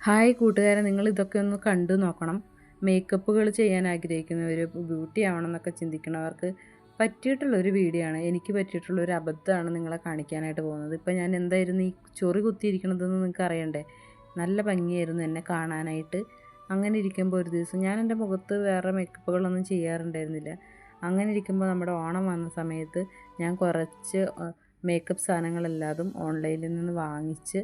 Hi കൂട്ടുകാരെ നിങ്ങൾ ഇതൊക്കെ ഒന്ന് കണ്ടു നോക്കണം. മേക്കപ്പുകൾ ചെയ്യാൻ ആഗ്രഹിക്കുന്നവർ ബ്യൂട്ടി ആവണം എന്നൊക്കെ ചിന്തിക്കുന്നവർക്ക് പറ്റിയിട്ടുള്ള ഒരു വീഡിയോ ആണ്. എനിക്ക് പറ്റിയിട്ടുള്ള ഒരു അബദ്ധമാണ് നിങ്ങളെ കാണിക്കാനായിട്ട് പോകുന്നത്. ഇപ്പം ഞാൻ എന്തായിരുന്നു ഈ ചൊറി കുത്തിയിരിക്കണതെന്ന് നിങ്ങൾക്ക് അറിയണ്ടേ? നല്ല ഭംഗിയായിരുന്നു എന്നെ കാണാനായിട്ട്. അങ്ങനെ ഇരിക്കുമ്പോൾ ഒരു ദിവസം ഞാൻ എന്റെ മുഖത്ത് വേറെ മേക്കപ്പുകളൊന്നും ചെയ്യാറുണ്ടായിരുന്നില്ല. അങ്ങനെ ഇരിക്കുമ്പോൾ നമ്മുടെ ഓണം വന്ന സമയത്ത് ഞാൻ കുറച്ച് മേക്കപ്പ് സാധനങ്ങളെല്ലാതും ഓൺലൈനിൽ നിന്ന് വാങ്ങിച്ച്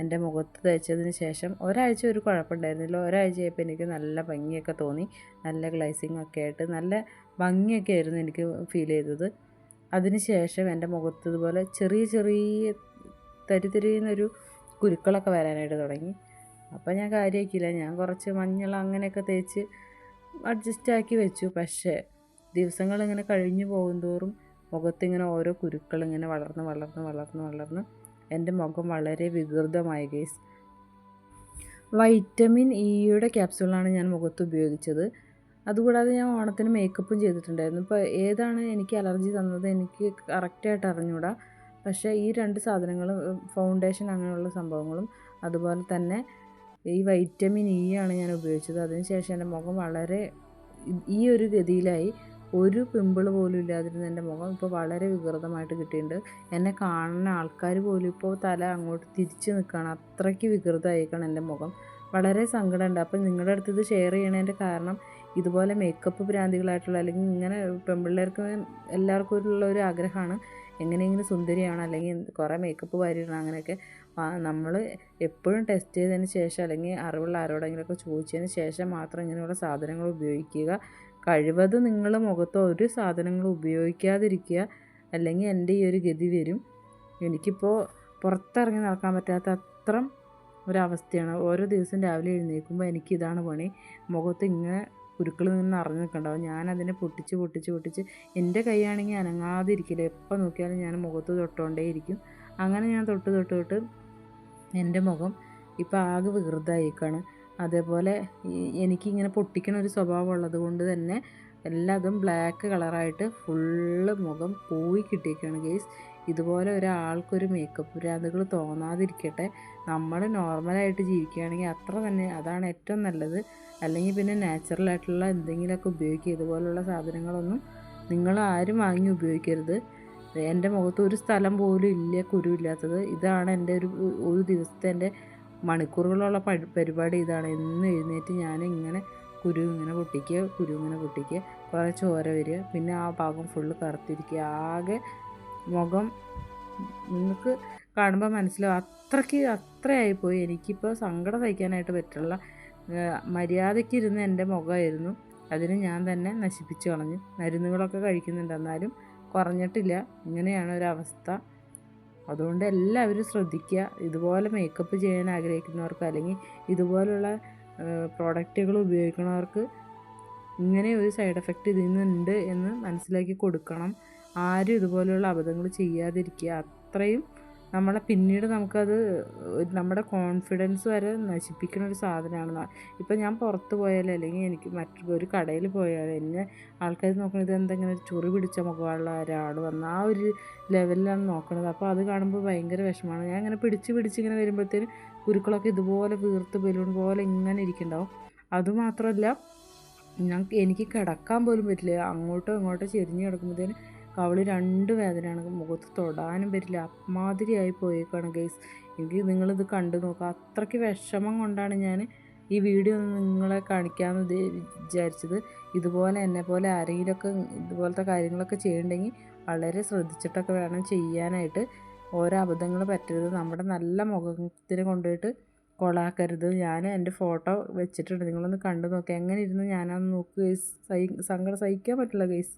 എന്റെ മുഖത്ത് തേച്ചതിന് ശേഷം ഒരാഴ്ച ഒരു കുഴപ്പമുണ്ടായിരുന്നില്ല. ഒരാഴ്ചയായപ്പോൾ എനിക്ക് നല്ല ഭംഗിയൊക്കെ തോന്നി. നല്ല ഗ്ലൈസിങ് ഒക്കെ ആയിട്ട് നല്ല ഭംഗിയൊക്കെ ആയിരുന്നു എനിക്ക് ഫീൽ ചെയ്തത്. അതിനുശേഷം എന്റെ മുഖത്ത് ഇതുപോലെ ചെറിയ ചെറിയ തരിതരിന്നൊരു കുരുക്കളൊക്കെ വരാനായിട്ട് തുടങ്ങി. അപ്പോൾ ഞാൻ കാര്യമാക്കിയില്ല. ഞാൻ കുറച്ച് മഞ്ഞൾ അങ്ങനെയൊക്കെ തേച്ച് അഡ്ജസ്റ്റ് ആക്കി വെച്ചു. പക്ഷേ ദിവസങ്ങളിങ്ങനെ കഴിഞ്ഞു പോകുന്തോറും മുഖത്തിങ്ങനെ ഓരോ കുരുക്കൾ ഇങ്ങനെ വളർന്ന് വളർന്ന് വളർന്ന് വളർന്ന് എന്റെ മുഖം വളരെ വികൃതമായി ഗേസ് വൈറ്റമിൻ ഇയുടെ ക്യാപ്സ്യൂളാണ് ഞാൻ മുഖത്ത് ഉപയോഗിച്ചത്. അതുകൂടാതെ ഞാൻ ഓണത്തിന് മേക്കപ്പും ചെയ്തിട്ടുണ്ടായിരുന്നു. ഇപ്പോൾ ഏതാണ് എനിക്ക് അലർജി തന്നത് എനിക്ക് കറക്റ്റായിട്ട് അറിഞ്ഞൂടാ. പക്ഷേ ഈ രണ്ട് സാധനങ്ങളും ഫൗണ്ടേഷൻ അങ്ങനെയുള്ള സംഭവങ്ങളും അതുപോലെ തന്നെ ഈ വൈറ്റമിൻ ഇ ആണ് ഞാൻ ഉപയോഗിച്ചത്. അതിനുശേഷം എന്റെ മുഖം വളരെ ഈ ഒരു ഗതിയിലായി. ഒരു പിമ്പിൾ പോലും ഇല്ലാതിരുന്ന എന്റെ മുഖം ഇപ്പോൾ വളരെ വികൃതമായിട്ട് കിട്ടിയിട്ടുണ്ട്. എന്നെ കാണുന്ന ആൾക്കാർ പോലും ഇപ്പോൾ തല അങ്ങോട്ട് തിരിച്ച് നിൽക്കുകയാണ്. അത്രയ്ക്ക് വികൃതമായിരിക്കണം എന്റെ മുഖം. വളരെ സങ്കടമുണ്ട്. അപ്പം നിങ്ങളുടെ അടുത്ത് ഇത് ഷെയർ ചെയ്യണതിന്റെ കാരണം ഇതുപോലെ മേക്കപ്പ് ഭ്രാന്തികളായിട്ടുള്ള അല്ലെങ്കിൽ ഇങ്ങനെ പെൺപിള്ളേർക്ക് എല്ലാവർക്കും ഉള്ള ഒരു ആഗ്രഹമാണ്. എങ്ങനെയെങ്കിലും സുന്ദരിയാണ് അല്ലെങ്കിൽ കുറേ മേക്കപ്പ് വാരിയിടണം അങ്ങനെയൊക്കെ. നമ്മൾ എപ്പോഴും ടെസ്റ്റ് ചെയ്തതിന് ശേഷം അല്ലെങ്കിൽ അറിവുള്ള ആരോടെങ്കിലുമൊക്കെ ചോദിച്ചതിന് ശേഷം മാത്രം ഇങ്ങനെയുള്ള സാധനങ്ങൾ ഉപയോഗിക്കുക. കഴിവതും നിങ്ങൾ മുഖത്ത് ഒരു സാധനങ്ങളും ഉപയോഗിക്കാതിരിക്കുക. അല്ലെങ്കിൽ എന്റെ ഈ ഒരു ഗതി വരും. എനിക്കിപ്പോൾ പുറത്തിറങ്ങി നടക്കാൻ പറ്റാത്ത അത്രം ഒരവസ്ഥയാണ്. ഓരോ ദിവസം രാവിലെ എഴുന്നേൽക്കുമ്പോൾ എനിക്കിതാണ് പണി. മുഖത്ത് ഇങ്ങനെ കുരുക്കൾ നിന്ന് അറിഞ്ഞു നിൽക്കണ്ടാവും. ഞാനതിനെ പൊട്ടിച്ച് പൊട്ടിച്ച് പൊട്ടിച്ച് എന്റെ കൈയാണെങ്കിൽ അനങ്ങാതിരിക്കില്ല. എപ്പോൾ നോക്കിയാലും ഞാൻ മുഖത്ത് തൊട്ടുകൊണ്ടേ ഇരിക്കും അങ്ങനെ ഞാൻ തൊട്ട് തൊട്ട് തൊട്ട് എന്റെ മുഖം ഇപ്പോൾ ആകെ വികൃതമായിക്കാണ്. അതേപോലെ എനിക്കിങ്ങനെ പൊട്ടിക്കണ ഒരു സ്വഭാവം ഉള്ളത് കൊണ്ട് തന്നെ എല്ലാതും ബ്ലാക്ക് കളറായിട്ട് ഫുള്ള് മുഖം പോയി കിട്ടിയിരിക്കുകയാണ് ഗെയ്സ് ഇതുപോലെ ഒരാൾക്കൊരു മേക്കപ്പ് ഭ്രാന്തുകൾ തോന്നാതിരിക്കട്ടെ. നമ്മൾ നോർമലായിട്ട് ജീവിക്കുകയാണെങ്കിൽ അത്ര തന്നെ അതാണ് ഏറ്റവും നല്ലത്. അല്ലെങ്കിൽ പിന്നെ നാച്ചുറലായിട്ടുള്ള എന്തെങ്കിലുമൊക്കെ ഉപയോഗിക്കുക. ഇതുപോലുള്ള സാധനങ്ങളൊന്നും നിങ്ങൾ ആരും വാങ്ങി ഉപയോഗിക്കരുത്. എന്റെ മുഖത്ത് ഒരു സ്ഥലം പോലും ഇല്ല കുരു ഇല്ലാത്തത്. ഇതാണ് എന്റെ ഒരു ഒരു ദിവസത്തെ എന്റെ മണിക്കൂറുകളുള്ള പരിപാടി ഇതാണ്. എന്ന് എഴുന്നേറ്റ് ഞാൻ ഇങ്ങനെ കുരു ഇങ്ങനെ പൊട്ടിക്കുക കുരു ഇങ്ങനെ പൊട്ടിക്കുക കുറേ ചോര വരിക. പിന്നെ ആ ഭാഗം ഫുള്ള് കറുത്തിരിക്കുക. ആകെ മുഖം നിങ്ങൾക്ക് കാണുമ്പോൾ മനസ്സിലാവും അത്രയ്ക്ക് അത്രയായിപ്പോയി. എനിക്കിപ്പോൾ സങ്കടം സഹിക്കാനായിട്ട് പറ്റുള്ള മര്യാദയ്ക്ക് ഇരുന്ന് എന്റെ മുഖമായിരുന്നു. അതിന് ഞാൻ തന്നെ നശിപ്പിച്ചു കളഞ്ഞു. മരുന്നുകളൊക്കെ കഴിക്കുന്നുണ്ട്. എന്നാലും കുറഞ്ഞിട്ടില്ല. ഇങ്ങനെയാണ് ഒരവസ്ഥ. അതുകൊണ്ട് എല്ലാവരും ശ്രദ്ധിക്കുക. ഇതുപോലെ മേക്കപ്പ് ചെയ്യാൻ ആഗ്രഹിക്കുന്നവർക്ക് അല്ലെങ്കിൽ ഇതുപോലുള്ള പ്രോഡക്റ്റുകൾ ഉപയോഗിക്കുന്നവർക്ക് ഇങ്ങനെ ഒരു സൈഡ് എഫക്റ്റ് ഇതിൽ നിന്നുണ്ട് എന്ന് മനസ്സിലാക്കി കൊടുക്കണം. ആരും ഇതുപോലെയുള്ള അബദ്ധങ്ങൾ ചെയ്യാതിരിക്കുക. അത്രയും നമ്മളെ പിന്നീട് നമുക്കത് നമ്മുടെ കോൺഫിഡൻസ് വരെ നശിപ്പിക്കുന്ന ഒരു സാധനമാണ് ഇപ്പം ഞാൻ പുറത്ത് പോയാലും അല്ലെങ്കിൽ എനിക്ക് മറ്റു ഒരു കടയിൽ പോയാലും എന്നെ ആൾക്കാർ നോക്കുന്നത് എന്തെങ്കിലും ഒരു ചൊറി പിടിച്ച മുഖമുള്ള ഒരാൾ വന്ന ആ ഒരു ലെവലിലാണ് നോക്കുന്നത് അപ്പോൾ അത് കാണുമ്പോൾ ഭയങ്കര വിഷമമാണ്. ഞാൻ ഇങ്ങനെ പിടിച്ച് പിടിച്ചിങ്ങനെ വരുമ്പോഴത്തേനും കുരുക്കളൊക്കെ ഇതുപോലെ വീർത്ത് ബലൂൺ പോലെ ഇങ്ങനെ ഇരിക്കുന്നുണ്ടാവും. അതുമാത്രമല്ല ഞാൻ എനിക്ക് കിടക്കാൻ പോലും പറ്റില്ല. അങ്ങോട്ടോ ഇങ്ങോട്ടോ ചെരിഞ്ഞ് കിടക്കുമ്പോഴത്തേനും കവളി രണ്ട് വേദനയാണ് മുഖത്ത് തൊടാനും പറ്റില്ല. അമാതിരിയായി പോയേക്കാണ് ഗൈസ്. എനിക്ക് നിങ്ങളിത് കണ്ടു നോക്കുക അത്രയ്ക്ക് വിഷമം കൊണ്ടാണ് ഞാൻ ഈ വീഡിയോ നിങ്ങളെ കാണിക്കാമെന്ന് വിചാരിച്ചത്. ഇതുപോലെ എന്നെ പോലെ ആരെങ്കിലുമൊക്കെ ഇതുപോലത്തെ കാര്യങ്ങളൊക്കെ ചെയ്യണ്ടെങ്കിൽ വളരെ ശ്രദ്ധിച്ചിട്ടൊക്കെ വേണം ചെയ്യാനായിട്ട്. ഓരോ അബദ്ധങ്ങൾ പറ്റരുത്. നമ്മുടെ നല്ല മുഖത്തിന് കൊണ്ടുപോയിട്ട് കൊളാക്കരുത്. ഞാൻ എന്റെ ഫോട്ടോ വെച്ചിട്ടുണ്ട്. നിങ്ങളൊന്ന് കണ്ടു നോക്കി. എങ്ങനെ ഇരുന്ന് ഞാനത് നോക്കുക സഹി സങ്കടം സഹിക്കാൻ പറ്റില്ല ഗൈസ്.